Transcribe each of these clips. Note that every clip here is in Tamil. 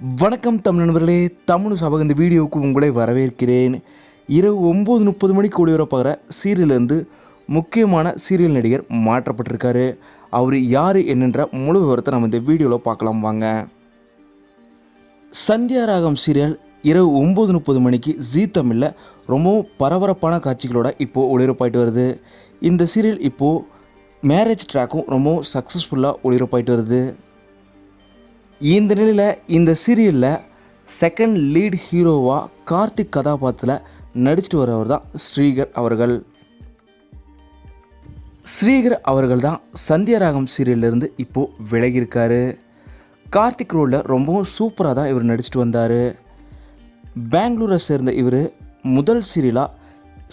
வணக்கம் தமிழ் நண்பர்களே தமிழ் சபக இந்த வீடியோவுக்கு உங்களை வரவேற்கிறேன். இரவு ஒம்பது முப்பது மணிக்கு ஒளிபரப்பாகிற சீரியலேருந்து முக்கியமான சீரியல் நடிகர் மாற்றப்பட்டிருக்காரு. அவர் யார் என்னென்ற முழு விவரத்தை நம்ம இந்த வீடியோவில் பார்க்கலாம் வாங்க. சந்தியா ராகம் சீரியல் இரவு ஒம்பது முப்பது மணிக்கு ஜீ தமிழில் ரொம்பவும் பரபரப்பான காட்சிகளோட இப்போது ஒளிபரப்பாயிட்டு வருது. இந்த சீரியல் இப்போது மேரேஜ் ட்ராக்கும் ரொம்பவும் சக்ஸஸ்ஃபுல்லாக ஒளிபரப்பாயிட்டு வருது. இந்த நிலையில் இந்த சீரியலில் செகண்ட் லீட் ஹீரோவாக கார்த்திக் கதாபாத்திரத்தில் நடிச்சிட்டு வரவர் தான் ஸ்ரீகர் அவர்கள். ஸ்ரீகர் அவர்கள் தான் சந்தியாராகம் சீரியல்லேருந்து இப்போது விலகியிருக்காரு. கார்த்திக் ரோலில் ரொம்பவும் சூப்பராக தான் இவர் நடிச்சிட்டு வந்தார். பெங்களூரை சேர்ந்த இவர் முதல் சீரியலாக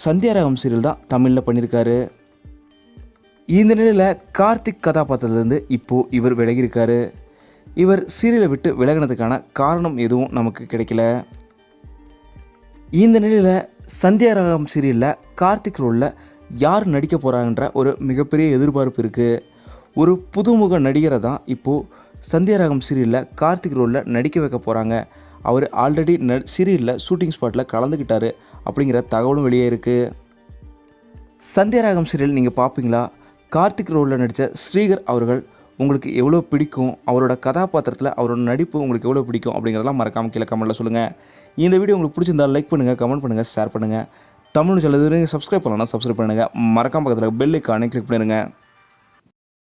சந்தியாராகம் சீரியல் தான் தமிழில் பண்ணியிருக்காரு. இந்த நிலையில் கார்த்திக் கதாபாத்திரத்துலேருந்து இப்போது இவர் விலகியிருக்காரு. இவர் சீரியலை விட்டு விலகினதுக்கான காரணம் எதுவும் நமக்கு கிடைக்கல. இந்த நிலையில் சந்தியாராகம் சீரியலில் கார்த்திக் ரோலில் யார் நடிக்க போகிறாங்கன்ற ஒரு மிகப்பெரிய எதிர்பார்ப்பு இருக்குது ஒரு புதுமுக நடிகரை தான் இப்போது சந்தியாரகம் சீரியலில் கார்த்திக் ரோலில் நடிக்க வைக்க போகிறாங்க அவர் ஆல்ரெடி ந சீரியலில் ஷூட்டிங் ஸ்பாட்டில் கலந்துக்கிட்டாரு அப்படிங்கிற தகவலும் வெளியே இருக்குது சந்தியாரகம் சீரியல் நீங்கள் பார்ப்பீங்களா கார்த்திக் ரோலில் நடித்த ஸ்ரீகர் அவர்கள் உங்களுக்கு எவ்வளோ பிடிக்கும் அவரோட கதாபாத்திரத்தில் அவரோட நடிப்பு உங்களுக்கு எவ்வளோ பிடிக்கும் அப்படிங்கிறதெல்லாம் மறக்காமல் கீழே கமெண்ட்டில் சொல்லுங்கள் இந்த வீடியோ உங்களுக்கு பிடிச்சிருந்தால் லைக் பண்ணுங்கள் கமெண்ட் பண்ணுங்கள் ஷேர் பண்ணுங்கள் தமிழ் சொல்லுறது சப்ஸ்கிரைப் பண்ணலாம் சப்ஸ்கிரைப் பண்ணுங்கள் மறக்காம பக்கத்தில் பெல் ஐக்கானே கிளிக் பண்ணிடுங்க.